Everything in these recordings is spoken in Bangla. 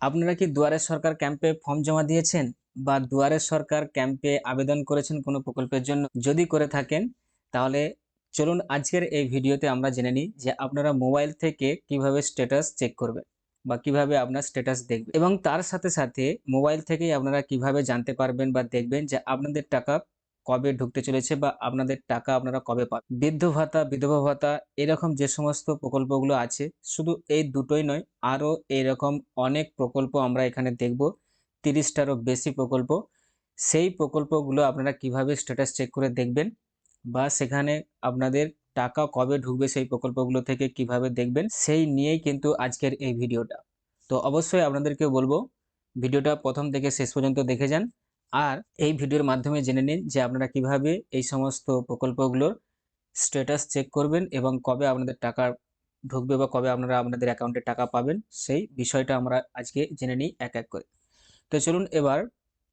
আপনারা কি দুয়ারে সরকার ক্যাম্পে ফর্ম জমা দিয়েছেন বা দুয়ারে সরকার ক্যাম্পে আবেদন করেছেন কোনো প্রকল্পের জন্য? যদি করে থাকেন, তাহলে চলুন আজকের এই ভিডিওতে আমরা জেনে নিই যে আপনারা মোবাইল থেকে কীভাবে স্ট্যাটাস চেক করবেন বা কীভাবে আপনার স্ট্যাটাস দেখবেন। এবং তার সাথে সাথে মোবাইল থেকেই আপনারা কীভাবে জানতে পারবেন বা দেখবেন যে আপনাদের টাকা কবে ঢুকতে চলেছে বা আপনাদের টাকা আপনারা কবে পাবেন বৃদ্ধ ভাতা, বিধবা ভাতা, এরকম যে সমস্ত প্রকল্পগুলো আছে, শুধু এই দুটোই নয়, আরও এরকম অনেক প্রকল্প আমরা এখানে দেখব, তিরিশটারও বেশি প্রকল্প। সেই প্রকল্পগুলো আপনারা কীভাবে স্ট্যাটাস চেক করে দেখবেন বা সেখানে আপনাদের টাকা কবে ঢুকবে সেই প্রকল্পগুলো থেকে কীভাবে দেখবেন, সেই নিয়েই কিন্তু আজকের এই ভিডিওটা। তো অবশ্যই আপনাদেরকে বলব, ভিডিওটা প্রথম থেকে শেষ পর্যন্ত দেখে যান। আর এই ভিডিওর মাধ্যমে জেনে নিন যে আপনারা কীভাবে এই সমস্ত প্রকল্পগুলোর স্ট্যাটাস চেক করবেন এবং কবে আপনাদের টাকা ঢুকবে বা কবে আপনারা আপনাদের অ্যাকাউন্টে টাকা পাবেন, সেই বিষয়টা আমরা আজকে জেনে নিই এক এক করে। তো চলুন এবার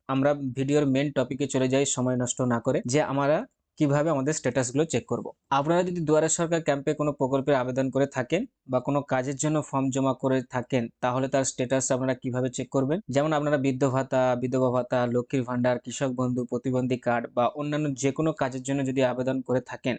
আমরা ভিডিওর মেন টপিকে চলে যাই, সময় নষ্ট না করে, যে আমরা কীভাবে আমাদের স্ট্যাটাসগুলো চেক করব। আপনারা যদি দুয়ারে সরকার ক্যাম্পে কোনো প্রকল্পের আবেদন করে থাকেন বা কোনো কাজের জন্য ফর্ম জমা করে থাকেন, তাহলে তার স্ট্যাটাস আপনারা কীভাবে চেক করবেন? যেমন আপনারা বৃদ্ধ ভাতা, বিধবা ভাতা, লক্ষ্মীর ভাণ্ডার, কৃষক বন্ধু, প্রতিবন্ধী কার্ড বা অন্যান্য যে কোনো কাজের জন্য যদি আবেদন করে থাকেন,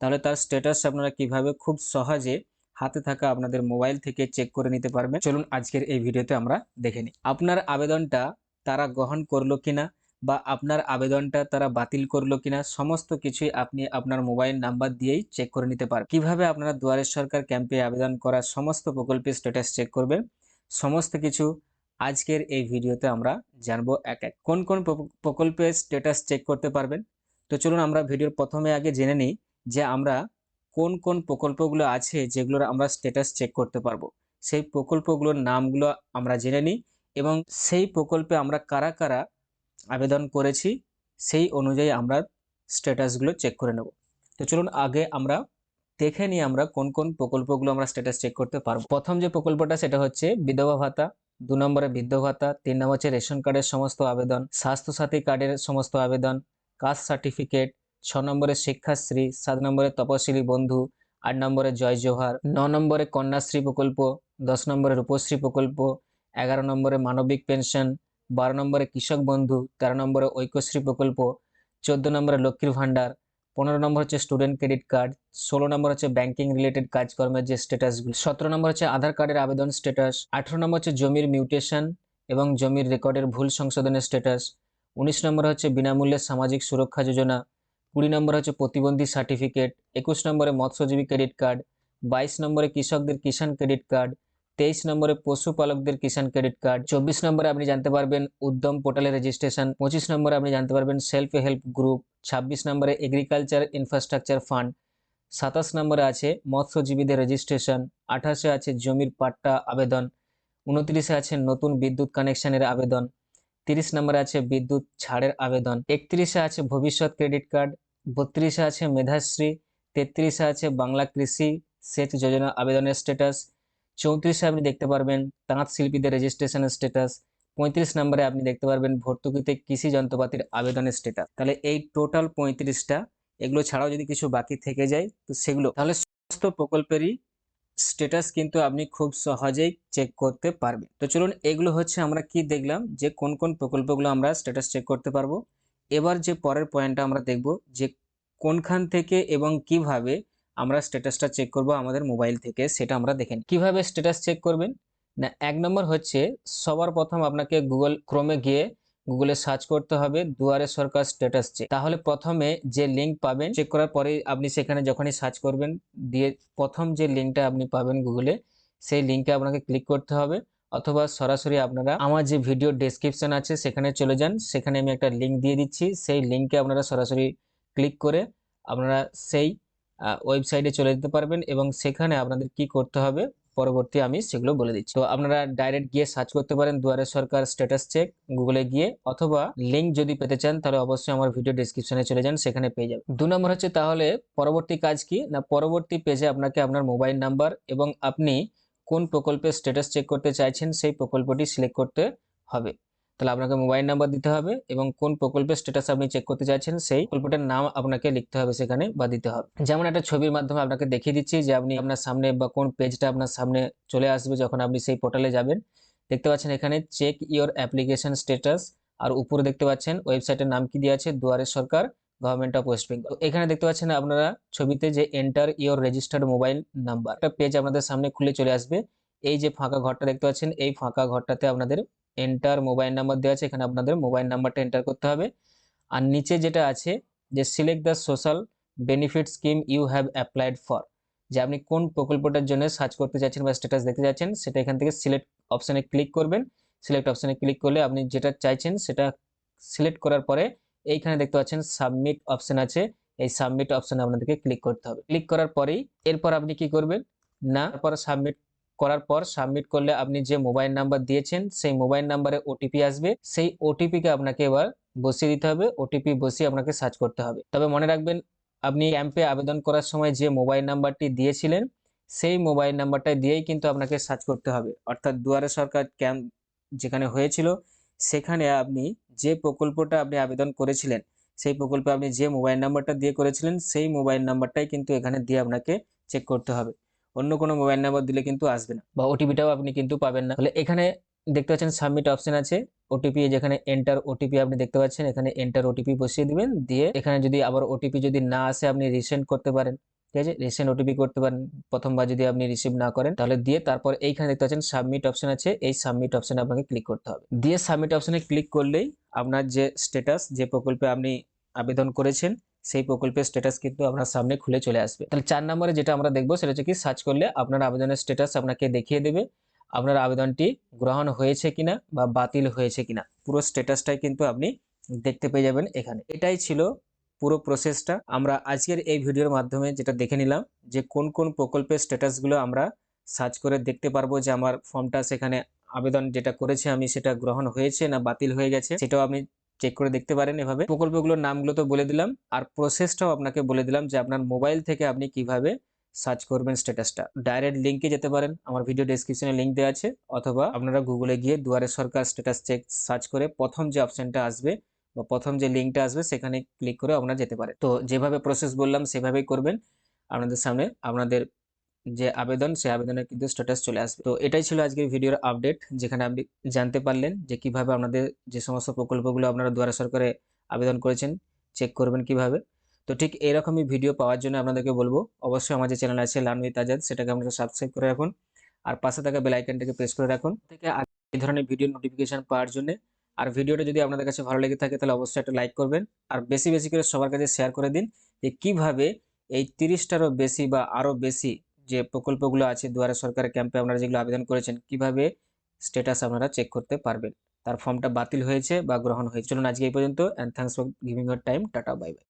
তাহলে তার স্ট্যাটাস আপনারা কীভাবে খুব সহজে হাতে থাকা আপনাদের মোবাইল থেকে চেক করে নিতে পারবেন। চলুন আজকের এই ভিডিওতে আমরা দেখে নিই। আপনার আবেদনটা তারা গ্রহণ করল কিনা? বা আপনার আবেদনটা তারা বাতিল করল কিনা, সমস্ত কিছুই আপনি আপনার মোবাইল নাম্বার দিয়েই চেক করে নিতে পারবেন। কীভাবে আপনারা দুয়ারে সরকার ক্যাম্পে আবেদন করা সমস্ত প্রকল্পের স্ট্যাটাস চেক করবেন, সমস্ত কিছু আজকের এই ভিডিওতে আমরা জানব এক এক। কোন কোন প্রক- প্রকল্পের স্ট্যাটাস চেক করতে পারবেন? তো চলুন আমরা ভিডিওর প্রথমে আগে জেনে নিই যে আমরা কোন কোন প্রকল্পগুলো আছে যেগুলোর আমরা স্ট্যাটাস চেক করতে পারব। সেই প্রকল্পগুলোর নামগুলো আমরা জেনে নিই এবং সেই প্রকল্পে আমরা কারা কারা আবেদন করেছি, সেই অনুযায়ী আমরা স্ট্যাটাসগুলো চেক করে নেব। তো চলুন আগে আমরা দেখে নিই আমরা কোন কোন প্রকল্পগুলো আমরা স্ট্যাটাস চেক করতে পারব। প্রথম যে প্রকল্পটা সেটা হচ্ছে বিধবা ভাতা, দু নম্বরে বৃদ্ধ ভাতা, তিন নম্বর হচ্ছে রেশন কার্ডের সমস্ত আবেদন, স্বাস্থ্যসাথী কার্ডের সমস্ত আবেদন, কাস্ট সার্টিফিকেট, ছ নম্বরে শিক্ষাশ্রী, সাত নম্বরে তপশিলি বন্ধু, আট নম্বরে জয় জোহার, ন নম্বরে কন্যাশ্রী প্রকল্প, দশ নম্বরে রূপশ্রী প্রকল্প, এগারো নম্বরে মানবিক পেনশন বারো নম্বরে কৃষক বন্ধু, তেরো নম্বরে ঐক্যশ্রী প্রকল্প, চোদ্দ নম্বরে লক্ষ্মীর ভাণ্ডার, পনেরো নম্বর হচ্ছে স্টুডেন্ট ক্রেডিট কার্ড ষোলো নম্বর হচ্ছে ব্যাংকিং রিলেটেড কাজকর্মের যে স্ট্যাটাসগুলো সতেরো নম্বর হচ্ছে আধার কার্ডের আবেদন স্ট্যাটাস আঠেরো নম্বর হচ্ছে জমির মিউটেশন এবং জমির রেকর্ডের ভুল সংশোধনের স্ট্যাটাস উনিশ নম্বর হচ্ছে বিনামূল্যে সামাজিক সুরক্ষা যোজনা, কুড়ি নম্বর হচ্ছে প্রতিবন্ধী সার্টিফিকেট একুশ নম্বরে মৎস্যজীবী ক্রেডিট কার্ড বাইশ নম্বরে কৃষকদের কিষাণ ক্রেডিট কার্ড তেইশ নম্বরে পশুপালকদের কিষাণ ক্রেডিট কার্ড, চব্বিশ নম্বরে আপনি জানতে পারবেন উদ্যম পোর্টালে রেজিস্ট্রেশন, পঁচিশ নম্বরে আপনি জানতে পারবেন সেলফ হেল্প গ্রুপ, ছাব্বিশ নম্বরে এগ্রিকালচার ইনফ্রাস্ট্রাকচার ফান্ড, সাতাশ নম্বরে আছে মৎস্যজীবীদের রেজিস্ট্রেশন, আঠাশে আছে জমির পাট্টা আবেদন, উনত্রিশে আছে নতুন বিদ্যুৎ কানেকশনের আবেদন, তিরিশ নম্বরে আছে বিদ্যুৎ ছাড়ের আবেদন, একত্রিশে আছে ভবিষ্যৎ ক্রেডিট কার্ড, বত্রিশে আছে মেধাশ্রী, তেত্রিশে আছে বাংলা কৃষি সেচ যোজনা আবেদনের স্ট্যাটাস চৌত্রিশে আপনি দেখতে পারবেন তাঁত শিল্পীদের রেজিস্ট্রেশনের স্ট্যাটাস পঁয়ত্রিশ নম্বরে আপনি দেখতে পারবেন ভর্তুকিতে কৃষি যন্ত্রপাতির আবেদনের স্ট্যাটাস তাহলে এই টোটাল পঁয়ত্রিশটা, এগুলো ছাড়াও যদি কিছু বাকি থেকে যায়, তো সেগুলো, তাহলে সমস্ত প্রকল্পেরই স্ট্যাটাস কিন্তু আপনি খুব সহজেই চেক করতে পারবেন। তো চলুন এগুলো হচ্ছে আমরা কি দেখলাম, যে কোন কোন প্রকল্পগুলো আমরা স্ট্যাটাস চেক করতে পারব। এবার যে পরের পয়েন্টটা আমরা দেখব, যে কোনখান থেকে এবং কীভাবে আমরা স্ট্যাটাসটা চেক করব আমাদের মোবাইল থেকে, সেটা আমরা দেখেন। কীভাবে স্ট্যাটাস চেক করবেন? না, এক নম্বর হচ্ছে, সবার প্রথম আপনাকে গুগল ক্রোমে গিয়ে গুগলে সার্চ করতে হবে, দুয়ারে সরকার স্ট্যাটাস চেক তাহলে প্রথমে যে লিঙ্ক পাবেন চেক করার পরে আপনি সেখানে যখনই সার্চ করবেন, দিয়ে প্রথম যে লিঙ্কটা আপনি পাবেন গুগলে সেই লিঙ্কে আপনাকে ক্লিক করতে হবে, অথবা সরাসরি আপনারা আমার যে ভিডিও ডেসক্রিপশন আছে, সেখানে চলে যান। সেখানে আমি একটা লিঙ্ক দিয়ে দিচ্ছি, সেই লিঙ্কে আপনারা সরাসরি ক্লিক করে আপনারা সেই ওয়েবসাইটে চলে যেতে পারবেন এবং সেখানে আপনাদের কি করতে হবে, পরবর্তী আমি সেগুলো বলে দিচ্ছি। তো আপনারা ডাইরেক্ট গিয়ে সার্চ করতে পারেন দুয়ারে সরকার স্ট্যাটাস চেক গুগলে গিয়ে, অথবা লিঙ্ক যদি পেতে চান, তাহলে অবশ্যই আমার ভিডিও ডেসক্রিপশনে চলে যান, সেখানে পেয়ে যাবেন। দু নম্বর হচ্ছে তাহলে পরবর্তী কাজ কি? না, পরবর্তী পেজে আপনাকে আপনার মোবাইল নাম্বার এবং আপনি কোন প্রকল্পের স্ট্যাটাস চেক করতে চাইছেন, সেই প্রকল্পটি সিলেক্ট করতে হবে। তাহলে আপনাকে মোবাইল নাম্বার দিতে হবে এবং কোন প্রকল্পের স্ট্যাটাস আপনি চেক করতে চাইছেন, সেই প্রকল্পটার নাম আপনাকে লিখতে হবে সেখানে বা দিতে হবে। যেমন একটা ছবির মাধ্যমে আপনাকে দেখিয়ে দিচ্ছি যে আপনি আপনার সামনে বা কোন পেজটা আপনার সামনে চলে আসবে যখন আপনি সেই পোর্টালে যাবেন। দেখতে পাচ্ছেন এখানে চেক ইওর অ্যাপ্লিকেশন স্ট্যাটাস আর উপরে দেখতে পাচ্ছেন ওয়েবসাইটের নাম কি দেওয়া আছে? Duare Sarkar government of West Bengal এখানে দেখতে পাচ্ছেন আপনারা ছবিতে যে enter your registered mobile number একটা পেজ আপনাদের সামনে খুলে চলে আসবে। এই যে ফাঁকা ঘরটা দেখতে পাচ্ছেন, এই ফাঁকা ঘরটাতে আপনাদের এন্টার মোবাইল নাম্বার দেওয়া আছে, এখানে আপনাদের মোবাইল নাম্বারটা এন্টার করতে হবে। আর নিচে যেটা আছে, যে select the social benefit scheme you have applied for যে আপনি কোন প্রকল্পটার জন্য সার্চ করতে চাচ্ছেন বা স্ট্যাটাস দেখতে যাচ্ছেন, সেটা এখান থেকে সিলেক্ট অপশানে ক্লিক করবেন। সিলেক্ট অপশানে ক্লিক করলে আপনি যেটা চাইছেন, সেটা সিলেক্ট করার পরে এইখানে দেখতে পাচ্ছেন সাবমিট অপশন আছে। এই সাবমিট অপশনে আপনাদেরকে ক্লিক করতে হবে। ক্লিক করার পরেই এরপর আপনি কি করবেন? না, তারপর সাবমিট করার পর সাবমিট করলে আপনি যে মোবাইল নাম্বার দিয়েছেন, সেই মোবাইল নাম্বারে ওটিপি আসবে। সেই ওটিপিকে আপনাকে এবার বসিয়ে দিতে হবে। ওটিপি বসিয়ে আপনাকে সার্চ করতে হবে। তবে মনে রাখবেন, আপনি ক্যাম্পে আবেদন করার সময় যে মোবাইল নাম্বারটি দিয়েছিলেন, সেই মোবাইল নাম্বারটা দিয়েই কিন্তু আপনাকে সার্চ করতে হবে। অর্থাৎ দুয়ারে সরকার ক্যাম্প যেখানে হয়েছিল, সেখানে আপনি যে প্রকল্পটা আপনি আবেদন করেছিলেন, সেই প্রকল্পে আপনি যে মোবাইল নাম্বারটা দিয়ে করেছিলেন, সেই মোবাইল নাম্বারটাই কিন্তু এখানে দিয়ে আপনাকে চেক করতে হবে। অন্য কোনো মোবাইল নাম্বার দিলে কিন্তু আসবে না। বা ওটিপিটাও আপনি কিন্তু পাবেন না। তাহলে এখানে দেখতে পাচ্ছেন সাবমিট অপশন আছে। ওটিপি যেখানে এন্টার ওটিপি আপনি দেখতে পাচ্ছেন, এখানে এন্টার ওটিপি বসিয়ে দিবেন। দিয়ে এখানে যদি আবার ওটিপি যদি না আসে, আপনি রিসেন্ড করতে পারেন। ঠিক আছে? রিসেন্ট ওটিপি করতে পারেন। প্রথমবার যদি আপনি রিসিভ না করেন, তাহলে দিয়ে তারপর এইখানে দেখতে পাচ্ছেন সাবমিট অপশন আছে। এই সাবমিট অপশনে আপনাকে ক্লিক করতে হবে। দিয়ে সাবমিট অপশনে ক্লিক করলেই আপনার যে স্ট্যাটাস যে প্রকল্পে আপনি আবেদন করেছেন সেই প্রকল্পের স্ট্যাটাস কিন্তু আপনার সামনে খুলে চলে আসবে। তাহলে চার নম্বরে যেটা আমরা দেখব সেটা হচ্ছে কি সার্চ করলে আপনার আবেদনের স্ট্যাটাস আপনাকে দেখিয়ে দেবে, আপনার আবেদনটি গ্রহণ হয়েছে কিনা বা বাতিল হয়েছে কিনা। পুরো স্ট্যাটাসটাই কিন্তু আপনি দেখতে পেয়ে যাবেন এখানে। এটাই ছিল পুরো প্রসেসটা আমরা আজকের এই ভিডিওর মাধ্যমে যেটা দেখে নিলাম যে কোন কোন প্রকল্পের স্ট্যাটাসগুলো আমরা সার্চ করে দেখতে পারব যে আমার ফর্মটা সেখানে আবেদন যেটা করেছে আমি সেটা গ্রহণ হয়েছে না বাতিল হয়ে গেছে, সেটাও আপনি চেক করে দেখতে পারেন এভাবে। প্রকল্পগুলোর নামগুলো তো বলে দিলাম। আর প্রসেসটাও আপনাকে বলে দিলাম যে আপনার মোবাইল থেকে আপনি কীভাবে সার্চ করবেন স্ট্যাটাসটা ডাইরেক্ট লিঙ্কে যেতে পারেন। আমার ভিডিও ডেসক্রিপশনে লিঙ্ক দেওয়া আছে। অথবা আপনারা গুগলে গিয়ে দুয়ারে সরকার স্ট্যাটাস চেক সার্চ করে প্রথম যে অপশনটা আসবে বা প্রথম যে লিঙ্কটা আসবে সেখানে ক্লিক করে আপনারা যেতে পারে তো যেভাবে প্রসেস বললাম সেভাবেই করবেন। আপনাদের সামনে আপনাদের যে আবেদন, সেই আবেদনের কিন্তু স্ট্যাটাস চলে আসবে। তো এটাই ছিল আজকের ভিডিওর আপডেট যেখানে আপনি জানতে পারলেন যে কীভাবে আপনাদের যে সমস্ত প্রকল্পগুলো আপনারা দুয়ারে সরকারে আবেদন করেছেন চেক করবেন কীভাবে। তো ঠিক এরকমই ভিডিও পাওয়ার জন্য আপনাদেরকে বলব, অবশ্যই আমার যে চ্যানেল আছে লার্ন উইথ আজাদ সেটাকে আপনারা সাবস্ক্রাইব করে রাখুন। আর পাশে থাকা বেল আইকনটাকে প্রেস করে রাখুন থেকে এই ধরনের ভিডিও নোটিফিকেশন পাওয়ার জন্য। আর ভিডিওটা যদি আপনাদের কাছে ভালো লেগে থাকে, তাহলে অবশ্যই একটা লাইক করবেন। আর বেশি বেশি করে সবার কাছে শেয়ার করে দিন যে কীভাবে এই তিরিশটারও বেশি বা আরও বেশি যে প্রকল্পগুলো আছে দুয়ারে সরকারের ক্যাম্পে আপনারা যেগুলো আবেদন করেছেন, কীভাবে স্ট্যাটাস আপনারা চেক করতে পারবেন? তার ফর্মটা বাতিল হয়েছে বা গ্রহণ হয়েছে। চলুন আজকে এই পর্যন্ত and thanks for giving your time tata bye bye